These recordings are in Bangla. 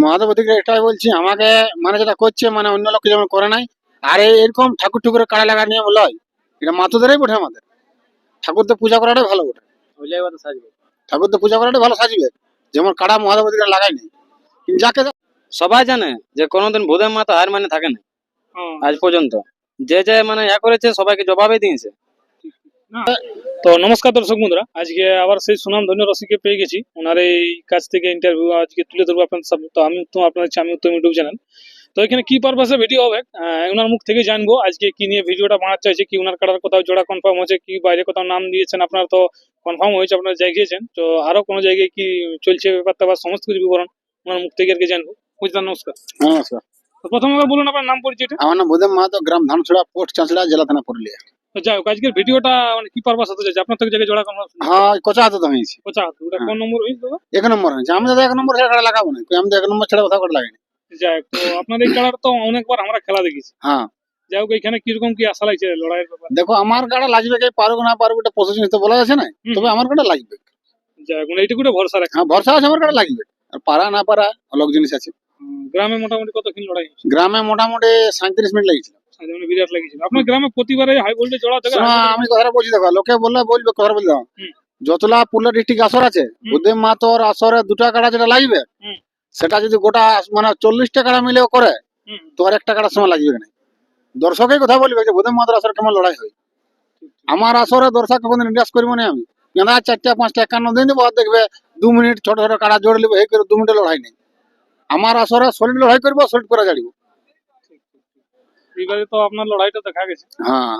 মহাদেব অধিকারী এটাই বলছি আমাকে মানে যেটা করছে মানে অন্য লোক যেমন করে নাই আর এই এরকম ঠাকুর ঠুকুরের কাড়া লাগা নিয়ম লয় এটা মাতুদেরই বটে আমাদের। ঠাকুর তো পূজা করাটাই ভালো বটে। ঠাকুর তো পূজা করাটাই ভালো সাজবে যেমন কাড়া মহাদেব অধিকারী লাগাই নাই। যাকে সবাই জানে যে কোনোদিন ভূতের মাথা হার মানে থাকে না। আজ পর্যন্ত। যে যে মানে ইয়া করেছে সবাইকে জবাবে দিয়েছে। তো নমস্কার দর্শক বন্ধুরা আজকে আবার সেই সুনাম ধন্য রসিকে পেয়ে গেছি। ওনার এই কাছ থেকে ইন্টারভিউ আজকে তুলে ধরবো আপনাদের সামনে তো আমি তো আপনাদের আমি উত্তম ইউটিউব চ্যানেল। তো এখানে কি পারপাসে ভিডিও হবে? ওনার মুখ থেকে জানব আজকে কি নিয়ে ভিডিওটা বানাতে চাইছে কি ওনার কাটার কোথাও জোড়া কনফার্ম হয়েছে কি বাইরে কোথাও নাম দিয়েছেন আপনার তো কনফার্ম হয়েছে আপনারা জায়গিয়েছেন তো আরও কোনো জায়গায় কি চলছে ব্যাপারটা বা সমস্ত কিছু বিবরণ ওনার মুখ থেকে আর কি জানব বুঝলাম নমস্কার। নমস্কার। তো প্রথমে বলুন আপনার নাম পরিচয়টা। আমার নাম বুধেম মাহাতো গ্রাম ধানছড়া পোস্ট চাঁচড়া জেলা থানা পুরুলিয়া। তো যাই হোক আজকের ভিডিওটা মানে কি পারপাস হতে চাইছে আপনার থেকে জায়গায় জোড়া কনফার্ম হ্যাঁ কোচা হাতে তো হয়েছি। কোচা ওটা কোন নম্বর হয়েছে দাদা? এক নম্বর হয়েছে। আমি তো এক নম্বর ছাড়া লাগাবো না। আমি তো এক নম্বর ছাড়া কোথাও কাড়া লাগাই যাই হোক, তো আপনার খেলার তো অনেকবার আমরা খেলা দেখেছি। হ্যাঁ। যাই হোক এখানে কীরকম কি আশা লাগছে লড়াইয়ের ব্যাপার? দেখো আমার গাড়া লাগবে কে পারব না পারুক এটা প্রসেস তো বলা যাচ্ছে না। তবে আমার গাড়া লাগবে। যাই হোক মানে এইটুকুটা ভরসা রাখা হ্যাঁ ভরসা আছে আমার গাড়া লাগবে। আর পারা না পারা অলগ জিনিস আছে। গ্রামে মোটামুটি কতক্ষণ লড়াই গ্রামে মোটামুটি সাঁত্রিশ মিনিট মানে বিরাট লাগিয়েছিল। আপনার গ্রামে প্রতিবারে হাই ভোল্টেজ জোড়া থাকে? আমি কথাটা বলছি দেখো লোকে বললে বলবে কথা বলতে যতলা পুরুলিয়া ডিস্ট্রিক্ট আসর আছে। মাতর আসরে দুটা কাড়া যেটা লাগবে সেটা যদি গোটা মানে চল্লিশটা কাড়া মিলেও করে তো আর একটা কাড়ার সময় লাগবে না দর্শকেই কথা বলবে যে বুদ্ধেব মাতর আসরে কেমন লড়াই হয়। আমার আসরে দর্শক কোনদিন নিরাশ করব না আমি। কেনা চারটা পাঁচটা একান্ন দিন দেবো দেখবে দু মিনিট ছোট ছোট কাটা জোড় লিবে এই করে দু মিনিট লড়াই নেই। আমার আসরে সলিড লড়াই করব সলিড করা জাড়িব এইবারে তো আপনার লড়াইটা দেখা গেছে। হ্যাঁ।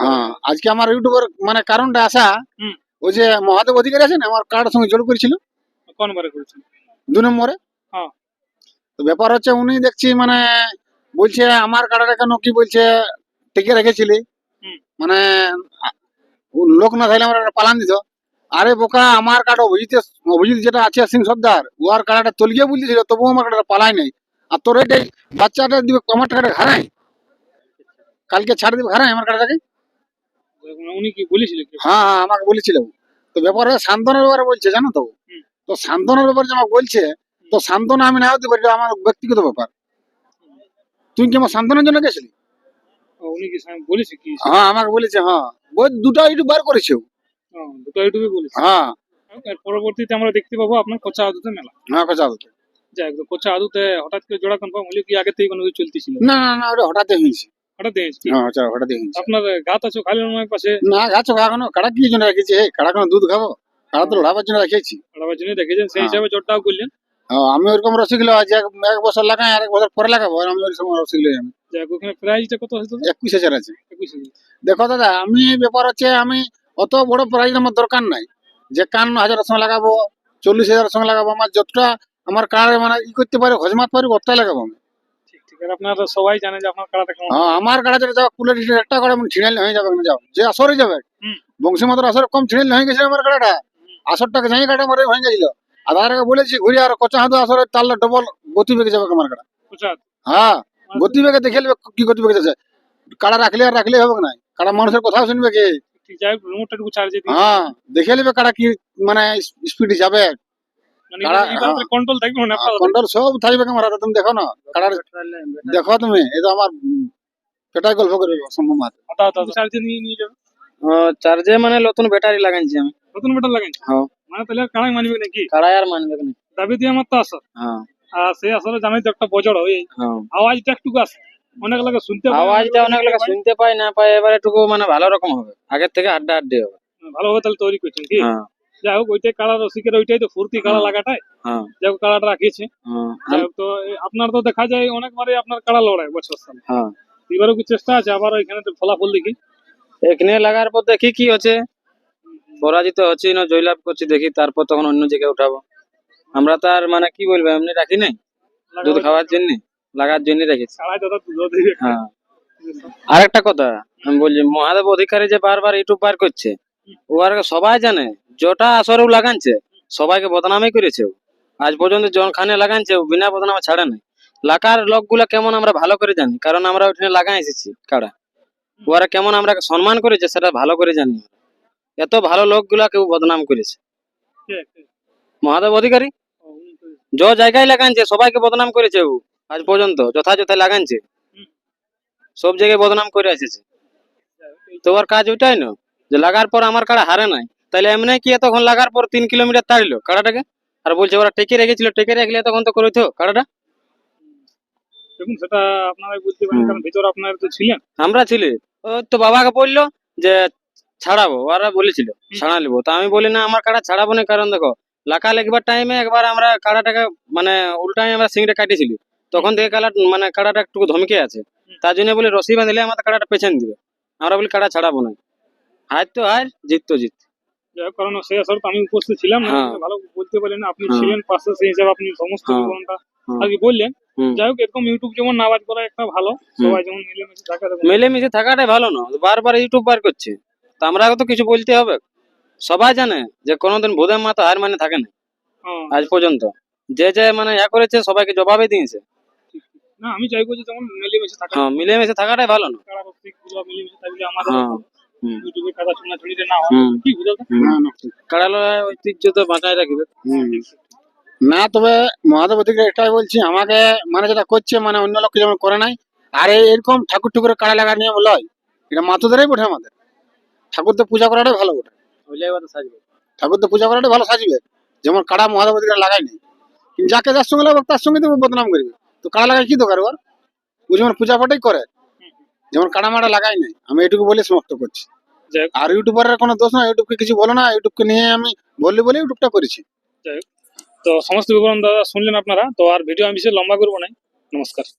হ্যাঁ আজকে আমার ইউটিউবের মানে কারণটা আসা। ওই যে মহাদেব অধিকারী আছেন আমার কার্ডের সঙ্গে জোর করেছিল। কোন বারে করেছেন? দু নম্বরে। হ্যাঁ। তো ব্যাপার হচ্ছে উনি দেখছি মানে বলছে আমার কার্ডটা কেন কি বলছে টিকে রেখেছিলি? মানে লোক না থাকলে আমার পালান দিত। আরে বোকা আমার কার্ড অভিজিৎ অভিজিৎ যেটা আছে সিং সর্দার ওর কার্ডটা তলিয়ে বলছিল তবুও আমার কার্ডটা পালাই নাই। আর তোর এটাই বাচ্চাটা দিবে আমার টাকাটা হারাই কালকে ছাড় দিবে হারাই আমার কার্ডটাকে উনি কি বলেছিল হ্যাঁ হ্যাঁ আমাকে বলেছিল। তো ব্যাপারে সান্ত্বনার ব্যাপারে বলছে জানো তো? তো সান্ত্বনার ব্যাপারে যে আমাকে বলছে তো সান্ত্বনা আমি পারি আমার ব্যক্তিগত ব্যাপার। তুই কি আমার সান্ত্বনার জন্য গেছিলি? উনি কি বলেছে কি? হ্যাঁ আমাকে বলেছে হ্যাঁ। বই দুটো ইউটিউব বার করেছে ও। ও, দুটো ইউটিউবে বলেছে। হ্যাঁ। পরবর্তীতে আমরা দেখতে পাবো আপনার কোচা আদুতে মেলা। হ্যাঁ যাই হোক, তো কোচা আদুতে হঠাৎ করে জোড়া কনফার্ম হলে কি আগে থেকে কোনো কিছু চলতেছিল? না না না ওটা হঠাৎ হয়েছে। হঠাৎ দেখেছি হ্যাঁ আচ্ছা হঠাৎ আপনার গাত আছে খালি নয় পাশে। না গাছ এখনও কাড়া কি জন্য রেখেছি? হে কাড়া কোনো দুধ খাব? কাড়া তো লড়াবার জন্য রেখেছি। লড়াবার জন্য দেখেছেন সেই হ্যাঁ। হিসাবে করলেন। হ্যাঁ, আমি ওরকম আছে এক এক বছর লাগাই আর এক বছর পরে লাগাবো আমি ওখানে প্রাইসটা কত আছে একুশ হাজার আছে। হাজার। দেখো দাদা আমি ব্যাপার হচ্ছে আমি অত বড় প্রাইজ আমার দরকার নাই। যে কান্ন হাজারের সঙ্গে লাগাবো চল্লিশ হাজারের সঙ্গে লাগাবো আমার যতটা আমার কারে মানে ই করতে পারি হজমাত পারি অতটাই লাগাবো আমি। আপনারা সবাই জানে যে আপনার কাড়াটা কেমন হ্যাঁ আমার কাড়া যেটা যাও কুলের একটা করে আমি ছিঁড়াইলে হয়ে যাবে না যাও যে আসরে যাবে হুম। বংশী মাত্র আসরে কম ছিঁড়াইলে হয়ে গেছে আমার কাড়াটা আসরটাকে যাই কাটা মারে হয়ে গেছিল আর তার আগে বলেছি ঘুরে আর কচা হাতে আসরে তাহলে ডবল গতি বেগে যাবে আমার কাড়া কোচা হ্যাঁ গতি বেগে দেখে নেবে কি গতি বেগে যাচ্ছে কাড়া রাখলে আর রাখলে হবে না কাড়া মানুষের কথা শুনবে কি ঠিক যাই হোক রিমোটটা একটু চার্জে দিই হ্যাঁ দেখে নেবে কারা কি মানে স্পিডে যাবে মানে কাড়া- এটা কন্ট্রোল থাকবে না কন্ট্রোল সব থাকবে আমার হাতে তুমি দেখো না। দেখো তুমি তো আমার পেটার গল্প করে সম্ভব মাত্র হাতা হাতা চার্জে নিয়ে নিয়ে যাবে? চার্জে মানে নতুন ব্যাটারি লাগাইছি আমি। নতুন মেটাল লাগাই হ্যাঁ। মানে তাহলে আর কাড়াই মানবে নাকি? কাড়াই আর মানবে না দাবি দিয়ে আমার তো আসর হ্যাঁ। আর সে আসলে জানাই তো একটা বজড় হয় হ্যাঁ। আওয়াজটা একটু আসে অনেক লাগে শুনতে আওয়াজটা অনেক লোক। শুনতে পায় না পায় এবার একটু মানে ভালো রকম হবে। আগের থেকে আড্ডা আড্ডি হবে। ভালোভাবে তাহলে তৈরি করছেন কি? হ্যাঁ। যাই হোক ওইটাই কাড়া রসিকের ওইটাই তো ফুর্তি কাড়া লাগাটাই। হ্যাঁ। যাই হোক কাড়াটা রাখিয়েছে। হ্যাঁ। যাই হোক তো আপনার তো দেখা যায় অনেকবারই আপনার কাড়া লড়াই বছর হ্যাঁ। এবারও কি চেষ্টা আছে আবার এখানে তো ফলাফল দেখি? এখানে লাগার পর দেখি কি হচ্ছে। পরাজিত হচ্ছে না জয়লাভ করছি দেখি তারপর তখন অন্য জায়গায় উঠাবো। আমরা তো আর মানে কি বলব এমনি রাখি নাই? দুধ খাওয়ার জন্য লাগার জন্য রেখেছি। হ্যাঁ। আরেকটা কথা আমি বলছি মহাদেব অধিকারী যে বারবার ইউটিউব বার করছে ও আর সবাই জানে যেটা আসরেও লাগানছে সবাইকে বদনামই করেছে। আজ পর্যন্ত জনখানে লাগানছে বিনা বদনামে ছাড়ে নাই। লাকার লোকগুলা কেমন আমরা ভালো করে জানি কারণ আমরা ওখানে লাগাই এসেছি কাড়া ওরা কেমন আমরা সম্মান করেছে সেটা ভালো করে জানি এত ভালো লোকগুলা কেউ বদনাম করেছে? মহাদেব অধিকারী। যে জায়গায় লাগানছে সবাইকে বদনাম করেছে ও আজ পর্যন্ত যথাযথ লাগানছে। সব জায়গায় বদনাম করে এসেছে। তো ওর কাজ ওইটাই না যে লাগার পর আমার কাড়া হারে নাই। তাহলে এমনি কি তখন লাগার পর তিন কিলোমিটার তাড়িল কাড়াটাকে আর বলছে ওরা টেকে রেখেছিল টেকে রাখলে তখন তো করেছ কাড়াটা দেখুন সেটা আপনারাই বলতে পারেন কারণ ভিতরে আপনারা তো ছিলেন। আমরা ছিলে। তো বাবাকে বলল যে ছাড়াবো ওরা বলেছিল ছাড়া নেব। তা আমি বলি না আমার কাড়া ছাড়াবো না কারণ দেখো টাইমে একবার আমরা কাড়াটাকে মানে উল্টাই আমরা সিংটা কাটিয়েছিলি তখন থেকে কাড়া মানে কাড়াটা একটু ধমকে আছে। তার জন্য বলি রশি বাঁধলে আমাদের কাড়াটা পেছন দিবে। আমরা বলি কাড়া ছাড়াবো না। হার তো হার জিত তো জিত। কারণ সেই আসরে তো আমি উপস্থিত ছিলাম না হ্যাঁ। ভালো বলতে পারি না আপনি হ্যাঁ। ছিলেন পাশে সেই হিসাবে আপনি সমস্ত হ্যাঁ। বিবরণটা কি বললেন। যাই হোক এরকম ইউটিউব যেমন না আওয়াজ করা একটা ভালো সবাই যেমন মিলেমিশে থাকা মিলেমিশে থাকাটাই ভালো না বারবার ইউটিউব বার করছে। তা আমরা তো কিছু বলতে হবে। সবাই জানে যে কোনোদিন ভূদের মাথা হার মানে থাকে না। আজ পর্যন্ত। যে যে মানে ইয়া করেছে সবাইকে জবাবে দিয়েছে। না আমি চাইব যে যেমন মিলেমিশে থাকা। হ্যাঁ মিলেমিশে থাকাটাই ভালো না। মিলেমিশে থাকলে আমাদের কাদা না হয় কি বুঝাল না, না, ঠিক। কাড়ালয় ঐতিহ্য তো বাঁচায় রাখবে না তবে মহাদেব অধিকারী এটাই বলছি আমাকে মানে যেটা করছে মানে অন্য লোক যেমন করে নাই আর এরকম ঠাকুর ঠুকুরের কাড়া লাগা নিয়ে লয় এটা মাতুদেরই বটে আমাদের। ঠাকুর তো পূজা করাটাই ভালো বটে। সাজবে। ঠাকুর তো পূজা করাটাই ভালো সাজবে। যেমন কাড়া মহাদেব অধিকারী লাগাই নাই। কিন্তু যাকে যার সঙ্গে লাগবে তার সঙ্গে তো বদনাম করবে। তো কাড়া লাগাই কি দরকার ওর? ও যেমন পূজা পাঠাই করে যেমন কাড়া মারা লাগাই নাই আমি এটুকু বলে সমাপ্ত করছি। আর ইউটিউবার এর কোনো দোষ না ইউটিউব কে কিছু বলো না ইউটিউবকে নিয়ে আমি বলি বলে ইউটিউবটা করেছি। তো সমস্ত বিবরণ দাদা শুনলেন আপনারা তো আর ভিডিও আমি বেশি লম্বা করব না। নমস্কার।